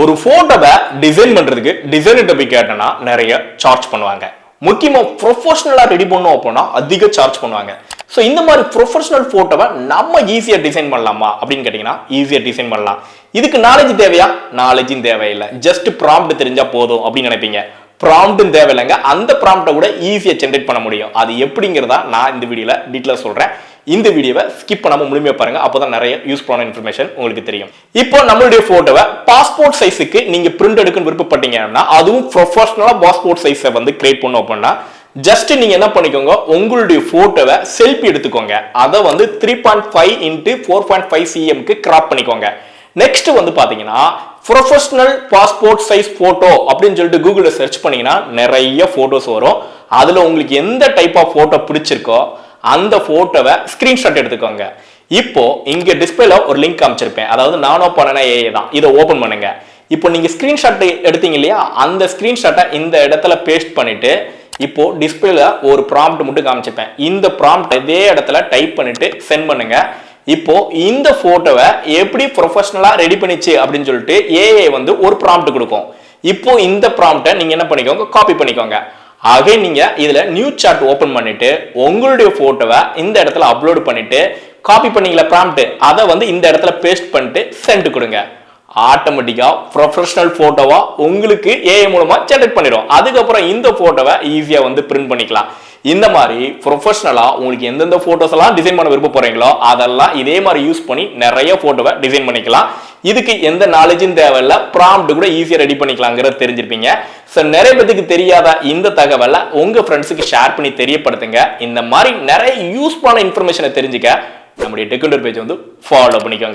ஒரு ஃபோட்டோவை டிசைன் பண்ணுறதுக்கு டிசைனர்கிட்ட போய் கேட்டேன்னா நிறைய சார்ஜ் பண்ணுவாங்க. முக்கியமாக ப்ரொஃபஷனலாக ரெடி பண்ணோம் அப்படின்னா அதிக சார்ஜ் பண்ணுவாங்க. ஸோ இந்த மாதிரி ப்ரொஃபஷனல் ஃபோட்டோவை நம்ம ஈஸியாக டிசைன் பண்ணலாமா அப்படின்னு கேட்டிங்கன்னா ஈஸியாக டிசைன் பண்ணலாம். இதுக்கு நாலேஜ் தேவையா? நாலேஜும் தேவையில்லை. ஜஸ்ட் ப்ராம்ப்ட் தெரிஞ்சால் போதும் அப்படின்னு நினைப்பீங்க. ப்ராம்ப்ட்டும் தேவையில்லைங்க. அந்த ப்ராம்ப்டை கூட ஈஸியாக ஜென்ரேட் பண்ண முடியும். அது எப்படிங்கிறதா நான் இந்த வீடியோவில் டீட்டெயிலாக சொல்கிறேன் இந்த வீடியோவை ஸ்கிப் பண்ணாம முழுமையாக பாருங்க. அப்பதான் நிறைய யூஸ்ஃபுல்லான இன்ஃபர்மேஷன் உங்களுக்கு தெரியும். இப்போ நம்மளுடைய ஃபோட்டோவை பாஸ்போர்ட் சைஸுக்கு நீங்கள் பிரிண்ட் எடுக்கணும்னு விருப்பப்பட்டீங்கன்னா அதுவும் ப்ரொஃபஷனலாக பாஸ்போர்ட் சைஸை வந்து கிரியேட் பண்ணோம் அப்படின்னா ஜஸ்ட் நீங்க என்ன பண்ணிக்கோங்க உங்களுடைய போட்டோவை செல்ஃபி எடுத்துக்கோங்க. அதை வந்து three point five into four point five சிஎம்க்கு crop பண்ணிக்கோங்க. நெக்ஸ்ட் வந்து பாத்தீங்கன்னா ப்ரொஃபஷனல் பாஸ்போர்ட் சைஸ் போட்டோ அப்படின்னு சொல்லிட்டு கூகுளில் சர்ச் பண்ணீங்கன்னா நிறைய போட்டோஸ் வரும். அதுல உங்களுக்கு எந்த டைப் ஆஃப் போட்டோ பிடிச்சிருக்கோ அந்த ஃபோட்டோவை ஸ்க்ரீன்ஷாட் எடுத்துக்கோங்க. இப்போ இங்க டிஸ்பிளேல ஒரு லிங்க் காமிச்சிருப்பேன். அதாவது நானோ பண்ணன ஏஏ தான். இதை ஓபன் பண்ணுங்க. இப்போ நீங்க ஸ்கிரீன்ஷாட் எடுத்தீங்க இல்லையா? அந்த ஸ்கிரீன்ஷாட்டை இந்த இடத்துல பேஸ்ட் பண்ணிட்டு இப்போ டிஸ்பிளேல ஒரு ப்ராம்ப்ட் மட்டும் காமிச்சிருப்பேன். இந்த ப்ராம்ப்ட் இதே இடத்துல டைப் பண்ணிட்டு சென்ட் பண்ணுங்க. இப்போ இந்த போட்டோவை எப்படி ப்ரொஃபஷனலா ரெடி பண்ணிச்சு அப்படின்னு சொல்லிட்டு ஏஏ வந்து ஒரு ப்ராம்ப்ட் கொடுக்கும். இப்போ இந்த ப்ராம்ப்டை நீங்க என்ன பண்ணிக்கோங்க? காப்பி பண்ணிக்கோங்க. ஆக நீங்கள் இதில் நியூ சார்ட் ஓப்பன் பண்ணிவிட்டு உங்களுடைய ஃபோட்டோவை இந்த இடத்துல அப்லோட் பண்ணிவிட்டு காப்பி பண்ணீங்களா ப்ராம்ப்ட் அதை வந்து இந்த இடத்துல பேஸ்ட் பண்ணிட்டு சென்ட் கொடுங்க. ஆட்டோமேட்டிக்காக ப்ரொஃபஷனல் ஃபோட்டோவாக உங்களுக்கு ஏஐ மூலமாக ஜென்ரேட் பண்ணிடும். அதுக்கப்புறம் இந்த ஃபோட்டோவை ஈஸியாக வந்து பிரிண்ட் பண்ணிக்கலாம். இந்த மாதிரி ப்ரொஃபஷனலாக உங்களுக்கு எந்தெந்த ஃபோட்டோஸ் எல்லாம் டிசைன் பண்ண விருப்ப போகிறீங்களோ அதெல்லாம் இதே மாதிரி யூஸ் பண்ணி நிறைய ஃபோட்டோவை டிசைன் பண்ணிக்கலாம். இதுக்கு எந்த நாலேஜும் தேவையில்ல. ப்ராம்ப்ட் கூட ஈஸியாக ரெடி பண்ணிக்கலாங்கிறத தெரிஞ்சிருப்பீங்க. ஸோ நிறைய பேத்துக்கு தெரியாத இந்த தகவலை உங்கள் ஃப்ரெண்ட்ஸுக்கு ஷேர் பண்ணி தெரியப்படுத்துங்க. இந்த மாதிரி நிறைய யூஸ்ஃபுல்லான இன்ஃபர்மேஷனை தெரிஞ்சுக்க நம்முடைய டெக்குண்டர் பேஜ் வந்து ஃபாலோ பண்ணிக்கோங்க.